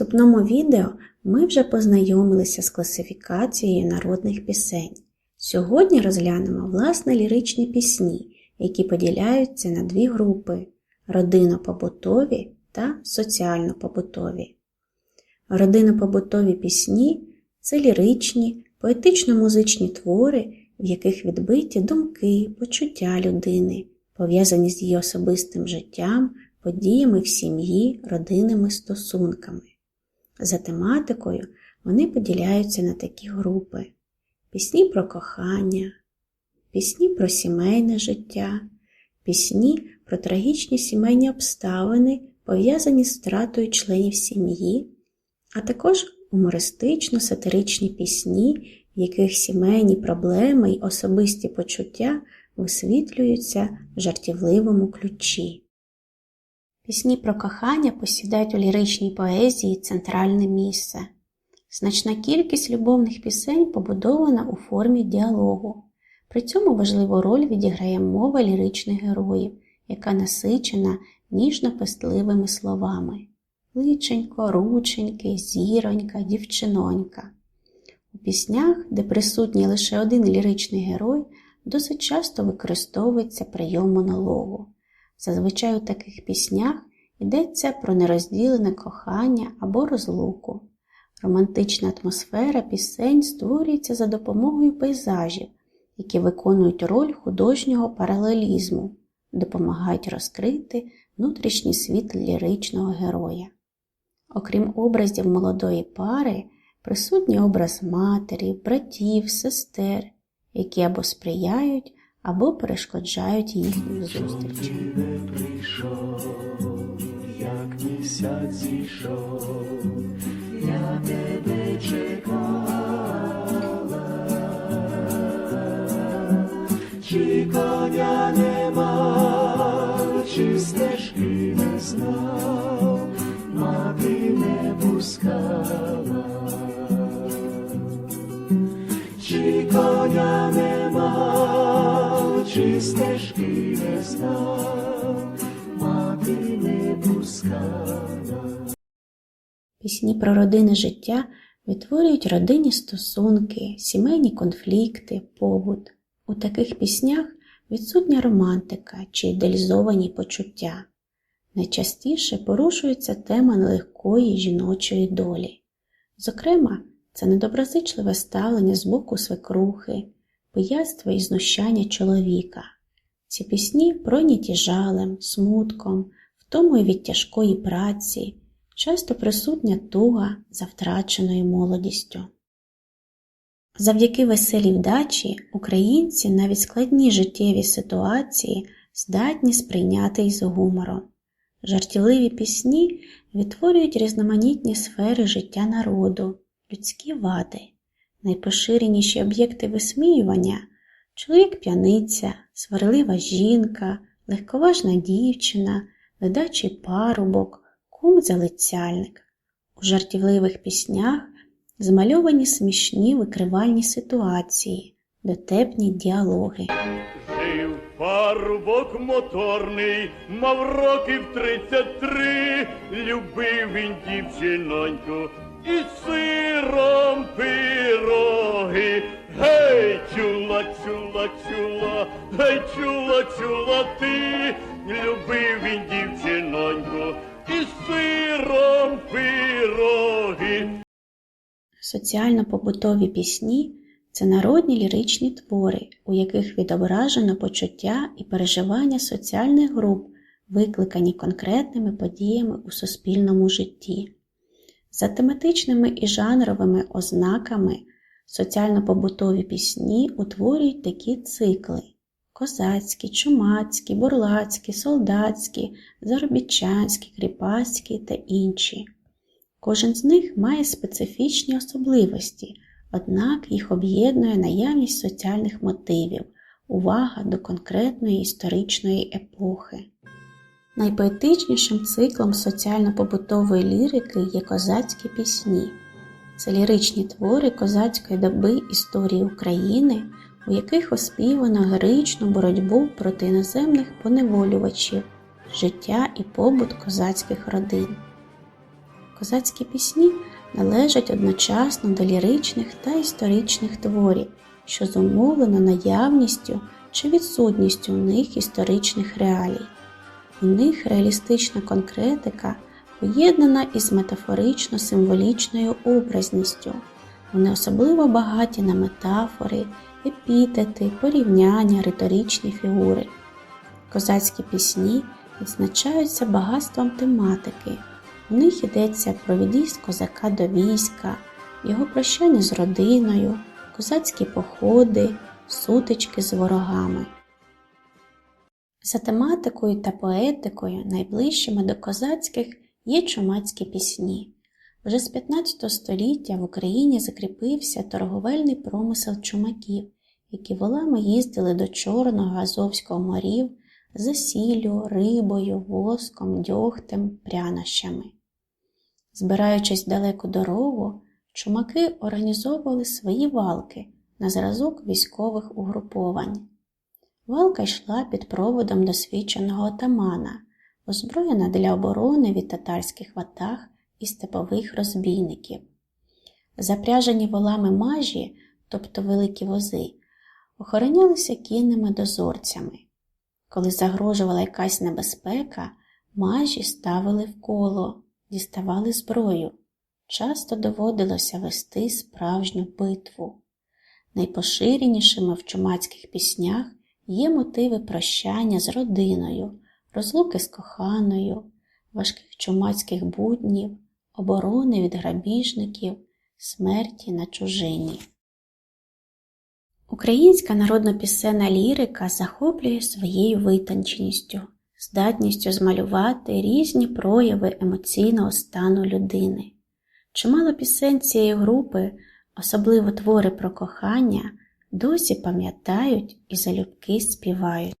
наступному відео ми вже познайомилися з класифікацією народних пісень. Сьогодні розглянемо власне ліричні пісні, які поділяються на дві групи родинно-побутові та соціально-побутові. Родинно-побутові пісні це ліричні, поетично-музичні твори, в яких відбиті думки, почуття людини, пов'язані з її особистим життям, подіями в сім'ї, родинними стосунками. За тематикою вони поділяються на такі групи: пісні про кохання, пісні про сімейне життя, пісні про трагічні сімейні обставини, пов'язані з втратою членів сім'ї, а також гумористично-сатиричні пісні, в яких сімейні проблеми й особисті почуття висвітлюються в жартівливому ключі. Пісні про кохання посідають у ліричній поезії центральне місце. Значна кількість любовних пісень побудована у формі діалогу. При цьому важливу роль відіграє мова ліричних героїв, яка насичена ніжно-пестливими словами личенько, рученьки, зіронька, дівчинонька. У піснях, де присутній лише один ліричний герой, досить часто використовується прийом монологу. Зазвичай у таких піснях йдеться про нерозділене кохання або розлуку. Романтична атмосфера пісень створюється за допомогою пейзажів, які виконують роль художнього паралелізму, допомагають розкрити внутрішній світ ліричного героя. Окрім образів молодої пари, присутній образ матері, братів, сестер, які або сприяють, або перешкоджають їхнім зустрічам. як місяць зійшов, я тебе чекала, чи нема, чи стежки не знав, мати не пускала. Чи коня чи стежки не знав, мати не пускала. Пісні про родинне життя відтворюють родинні стосунки, сімейні конфлікти, побут. У таких піснях відсутня романтика чи ідеалізовані почуття. Найчастіше порушується тема нелегкої жіночої долі. Зокрема, це недоброзичливе ставлення з боку свекрухи, пияцтво і знущання чоловіка. Ці пісні пройняті жалем, смутком, втомою від тяжкої праці, часто присутня туга за втраченою молодістю. Завдяки веселій вдачі українці навіть складні життєві ситуації здатні сприйняти із гумором. Жартівливі пісні відтворюють різноманітні сфери життя народу, людські вади, найпоширеніші об'єкти висміювання чоловік п'яниця, сварлива жінка, легковажна дівчина, ледачий парубок, кум залицяльник. У жартівливих піснях змальовані смішні викривальні ситуації, дотепні діалоги. Парубок моторний, мав років тридцять три, любив він дівчиноньку і сиром пироги. Гей, чула, чула, чула, гей, чула, чула ти, любив він дівчиноньку і сиром пироги. Соціально-побутові пісні це народні ліричні твори, у яких відображено почуття і переживання соціальних груп, викликані конкретними подіями у суспільному житті. За тематичними і жанровими ознаками соціально-побутові пісні утворюють такі цикли: козацькі, чумацькі, бурлацькі, солдатські, заробітчанські, кріпацькі та інші. Кожен з них має специфічні особливості, однак їх об'єднує наявність соціальних мотивів, увага до конкретної історичної епохи. Найпоетичнішим циклом соціально-побутової лірики є козацькі пісні. Це ліричні твори козацької доби історії України, у яких оспівано героїчну боротьбу проти іноземних поневолювачів, життя і побут козацьких родин. Козацькі пісні належать одночасно до ліричних та історичних творів, що зумовлено наявністю чи відсутністю в них історичних реалій. У них реалістична конкретика поєднана із метафорично-символічною образністю. Вони особливо багаті на метафори, епітети, порівняння, риторичні фігури. Козацькі пісні відзначаються багатством тематики. У них йдеться про від'їзд козака до війська, його прощання з родиною, козацькі походи, сутички з ворогами. За тематикою та поетикою найближчими до козацьких є чумацькі пісні. Вже з 15 століття в Україні закріпився торговельний промисел чумаків, які волами їздили до Чорного Азовського морів за сіллю, рибою, воском, дьогтем, прянощами. Збираючись далеку дорогу, чумаки організовували свої валки на зразок військових угруповань. Валка йшла під проводом досвідченого отамана, озброєна для оборони від татарських ватаг і степових розбійників. Запряжені волами мажі, тобто великі вози, охоронялися кінними дозорцями. Коли загрожувала якась небезпека, мажі ставили в коло, діставали зброю. Часто доводилося вести справжню битву. Найпоширенішими в чумацьких піснях є мотиви прощання з родиною, розлуки з коханою, важких чумацьких буднів, оборони від грабіжників, смерті на чужині. Українська народно-пісенна лірика захоплює своєю витонченістю, здатністю змалювати різні прояви емоційного стану людини. Чимало пісень цієї групи, особливо твори про кохання, досі пам'ятають і залюбки співають.